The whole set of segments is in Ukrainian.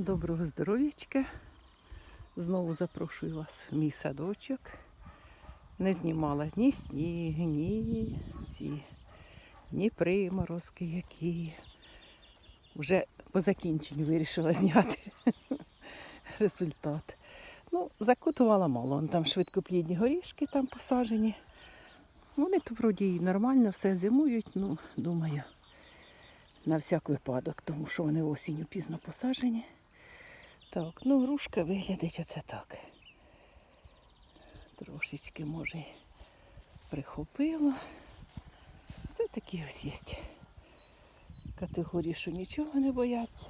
Доброго здоров'ячка. Знову запрошую вас в мій садочок. Не знімала ні сніг, ні ці, ні приморозки які. Вже по закінченню вирішила зняти результат. Ну, закутувала мало. Вон там швидкоплідні горішки там посаджені. Вони то вроді і нормально все зимують, ну, думаю, на всяк випадок, тому що вони осінню пізно посаджені. Так, ну грушка виглядить оце так. Трошечки, може, прихопило. Це такі ось є категорії, що нічого не бояться.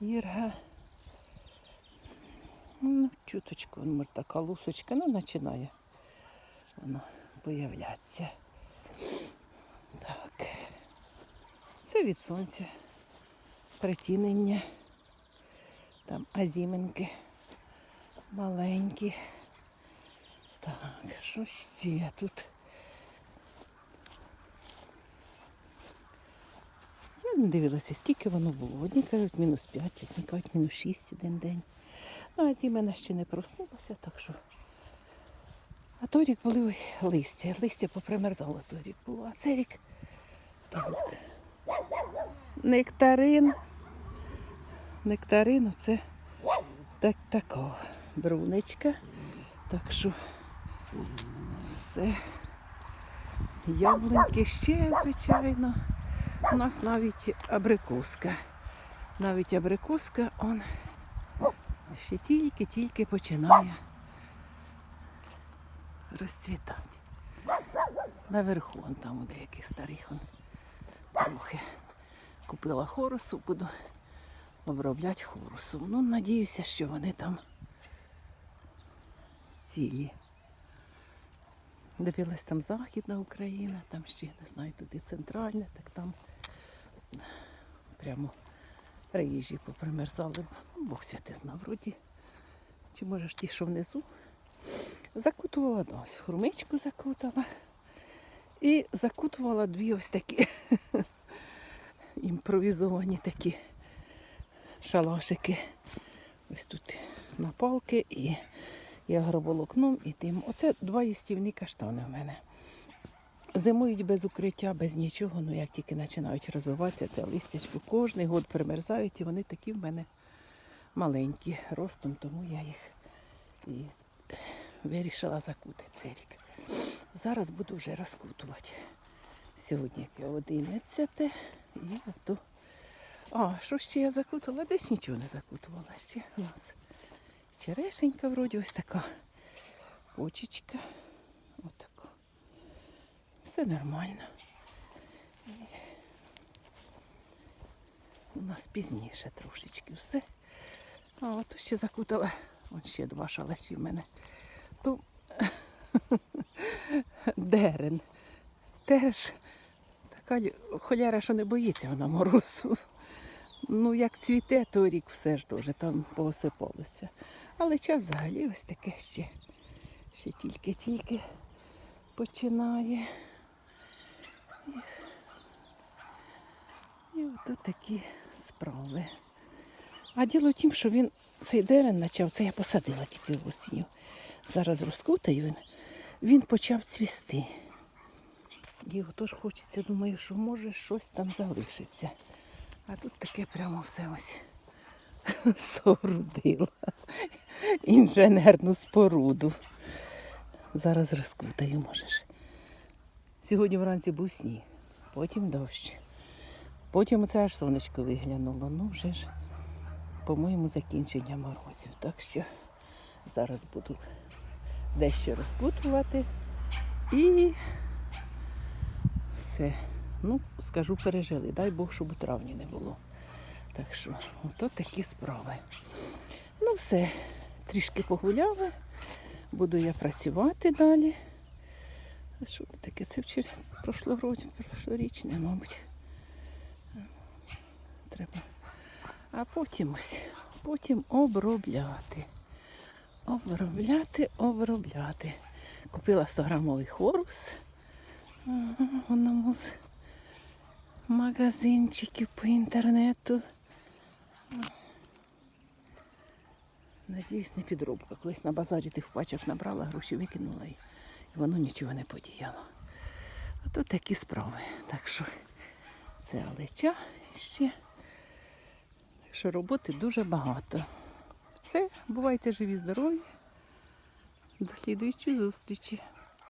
Ірга. Ну, чуточку, може така лусочка, ну починає воно появлятися. Так. Це від сонця. Притінення. Там азіминки маленькі. Так, що ще тут? Я не дивилася, скільки воно було. Одні кажуть мінус 5, одні кажуть мінус 6 один день. Ну, а зімена ще не проснулася, так що. А торік були листя. Листя попримерзало торік було. А цей рік так. Нектарин. Нектарин це так, така брунечка. Так що все. Яблуньки ще, звичайно. У нас навіть абрикоска. Навіть абрикоска он ще тільки-тільки починає розцвітати. Наверху он там у деяких старих он трохи купила хорусу, буду обробляти хорусом. Ну, надіюся, що вони там цілі. Дивилась там Західна Україна, там ще не знаю, туди центральна, так там прямо приїжджі попримерзали. Ну, Бог святи зна, вроді. Чи може ж ті, що внизу? Закутувала ну, ось хрумичку закутала. І закутувала дві ось такі імпровізовані такі шалашики. Ось тут на палки і, агроволокном, і тим. Оце два їстівні каштани в мене. Зимують без укриття, без нічого, ну як тільки починають розвиватися, це листячко кожний год примерзають, і вони такі в мене маленькі ростом, тому я їх і вирішила закутати цей рік. Зараз буду вже розкутувати. Сьогодні яке 11 і ото. А, що ще я закутала? Десь нічого не закутувала ще у нас. Черешенька вроді ось така. Почечка. Отако. Все нормально. У нас пізніше трошечки все. А от ще закутала. Ось ще два шалаші в мене. То дерен. Теж така холяра, що не боїться вона морозу. Ну, як цвіте, то рік все ж теж там поосипалося. Але час взагалі ось таке ще. Ще тільки-тільки починає. І, і такі справи. А діло в тім, що він цей дерен почав, це я посадила тільки осінню. Зараз розкутаю він, він почав цвісти. І отож хочеться, думаю, що може щось там залишиться. А тут таке прямо все ось соорудила. Інженерну споруду. Зараз розкутаю, можеш. Сьогодні вранці був сніг, потім дощ. Потім оце аж сонечко виглянуло. Ну вже ж, по-моєму, закінчення морозів. Так що зараз буду дещо розкутувати і все. Ну, скажу, пережили. Дай Бог, щоб у травні не було. Так що, ото такі справи. Ну, все, трішки погуляли. Буду я працювати далі. А що таке? Це вчора прошлоріч, прошлорічне, мабуть. Треба. А потім ось, потім обробляти. Обробляти, обробляти. Купила 100-грамовий хорус. Ага, в одному з магазинчиків по інтернету. Надіюсь, не підробка. Колись на базарі тих пачок набрала, гроші викинула і воно нічого не подіяло. А тут такі справи. Так що це алеча ще. Так що роботи дуже багато. Все, бувайте живі, здорові. До слідуючої зустрічі.